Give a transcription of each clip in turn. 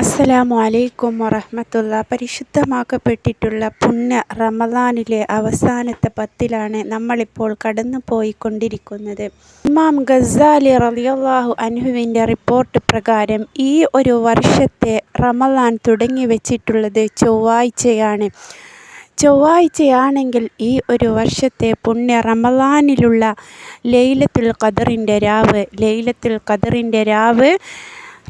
അസ്സലാമു അലൈക്കും വറഹമത്തുള്ള. പരിശുദ്ധമാക്കപ്പെട്ടിട്ടുള്ള പുണ്യ റമദാനിലെ അവസാനത്തെ പത്തിലാണ് നമ്മളിപ്പോൾ കടന്നു പോയിക്കൊണ്ടിരിക്കുന്നത് ഇമാം ഗസാലി റളിയല്ലാഹു അനുഹുവിന്റെ റിപ്പോർട്ട് പ്രകാരം ഈ ഒരു വർഷത്തെ റമദാൻ തുടങ്ങി വെച്ചിട്ടുള്ളത് ചൊവ്വാഴ്ചയാണ്. ചൊവ്വാഴ്ചയാണെങ്കിൽ ഈ ഒരു വർഷത്തെ പുണ്യ റമദാനിലുള്ള ലൈലത്തുൽ ഖദറിന്റെ രാവ് ലൈലത്തുൽ ഖദറിന്റെ രാവ്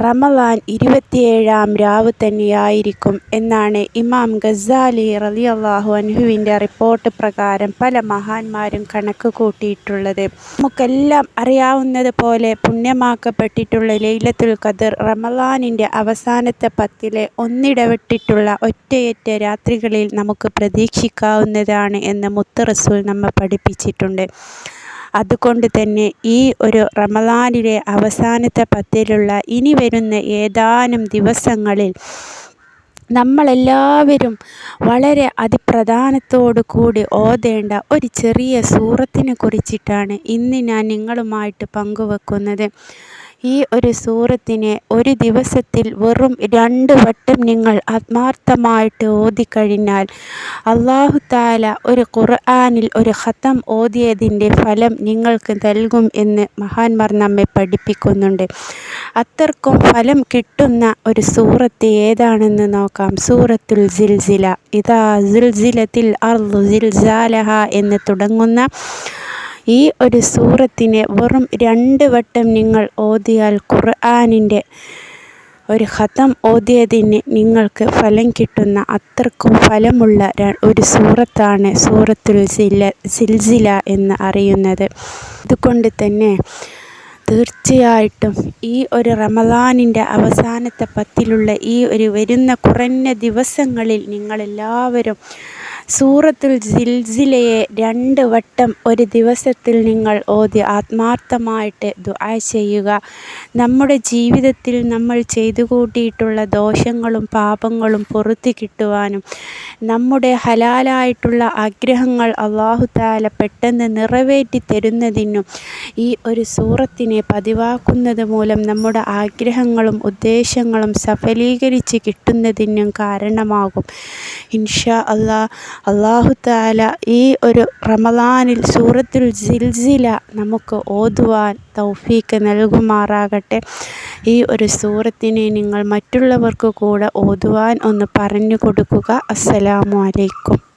റമദാൻ ഇരുപത്തിയേഴാം രാവ് തന്നെയായിരിക്കും എന്നാണ് ഇമാം ഗസാലി റളിയല്ലാഹു അൻഹുവിന്റെ റിപ്പോർട്ട് പ്രകാരം പല മഹാന്മാരും കണക്ക് കൂട്ടിയിട്ടുള്ളത്. നമുക്കെല്ലാം അറിയാവുന്നത് പോലെ പുണ്യമാക്കപ്പെട്ടിട്ടുള്ള ലൈലത്തുൽ ഖദർ റമലാനിന്റെ അവസാനത്തെ പത്തിലെ ഒന്നിടവിട്ടിട്ടുള്ള ഒറ്റയറ്റ രാത്രികളിൽ നമുക്ക് പ്രതീക്ഷിക്കാവുന്നതാണ് എന്ന് മുത്തറസൂൽ നമ്മെ പഠിപ്പിച്ചിട്ടുണ്ട്. അതുകൊണ്ട് തന്നെ ഈ ഒരു റമദാനിലെ അവസാനത്തെ പത്തിലുള്ള ഇനി വരുന്ന ഏതാനും ദിവസങ്ങളിൽ നമ്മളെല്ലാവരും വളരെ അതിപ്രധാനത്തോടു കൂടി ഓതേണ്ട ഒരു ചെറിയ സൂറത്തിനെ കുറിച്ചിട്ടാണ് ഇന്ന് ഞാൻ നിങ്ങളുമായിട്ട് പങ്കുവെക്കുന്നത്. ഈ ഒരു സൂറത്തിനെ ഒരു ദിവസത്തിൽ വെറും രണ്ട് വട്ടം നിങ്ങൾ ആത്മാർത്ഥമായിട്ട് ഓതിക്കഴിഞ്ഞാൽ അള്ളാഹു താല ഒരു ഖുർആാനിൽ ഒരു ഹത്തം ഓതിയതിന്റെ ഫലം നിങ്ങൾക്ക് നൽകും എന്ന് മഹാന്മാർ നമ്മെ പഠിപ്പിക്കുന്നുണ്ട്. അത്രക്കും ഫലം കിട്ടുന്ന ഒരു സൂറത്ത് ഏതാണെന്ന് നോക്കാം. സൂറത്തുൽ സിൽസില. ഇതാ സിൽസിലത്തിൽ അർദു സിൽസാലഹ എന്ന് തുടങ്ങുന്ന ഈ ഒരു സൂറത്തിനെ വെറും രണ്ട് വട്ടം നിങ്ങൾ ഓതിയാൽ ഖുർആാനിന്റെ ഒരു ഹതം ഓതിയതിന് നിങ്ങൾക്ക് ഫലം കിട്ടുന്ന അത്രക്കും ഫലമുള്ള ഒരു സൂറത്താണ് സൂറത്തുൽ സില്ല സിൽസില എന്ന് അറിയുന്നത്. അതുകൊണ്ട് തന്നെ തീർച്ചയായിട്ടും ഈ ഒരു റമദാനിന്റെ അവസാനത്തെ പത്തിലുള്ള ഈ ഒരു വരുന്ന കുറഞ്ഞ ദിവസങ്ങളിൽ നിങ്ങളെല്ലാവരും സൂറത്തുൽ സിൽസിലയെ രണ്ട് വട്ടം ഒരു ദിവസത്തിൽ നിങ്ങൾ ഓതി ആത്മാർത്ഥമായിട്ട് ദുആ ചെയ്യുക. നമ്മുടെ ജീവിതത്തിൽ നമ്മൾ ചെയ്തു കൂട്ടിയിട്ടുള്ള ദോഷങ്ങളും പാപങ്ങളും പുറത്തു കിട്ടുവാനും നമ്മുടെ ഹലാലായിട്ടുള്ള ആഗ്രഹങ്ങൾ അള്ളാഹു താല പെട്ടെന്ന് നിറവേറ്റി തരുന്നതിനും ഈ ഒരു സൂറത്തിനെ പതിവാക്കുന്നത് മൂലം നമ്മുടെ ആഗ്രഹങ്ങളും ഉദ്ദേശങ്ങളും സഫലീകരിച്ച് കിട്ടുന്നതിനും കാരണമാകും. ഇൻഷാ അള്ളാ അള്ളാഹു താല ഈ ഒരു റമദാനിൽ സൂറത്തുൽ സിൽസില നമുക്ക് ഓതുവാൻ തൗഫീക്ക് നൽകുമാറാകട്ടെ. ഈ ഒരു സൂറത്തിനെ നിങ്ങൾ മറ്റുള്ളവർക്ക് കൂടെ ഓതുവാൻ ഒന്ന് പറഞ്ഞു കൊടുക്കുക. അസ്സലാമു അലൈക്കും.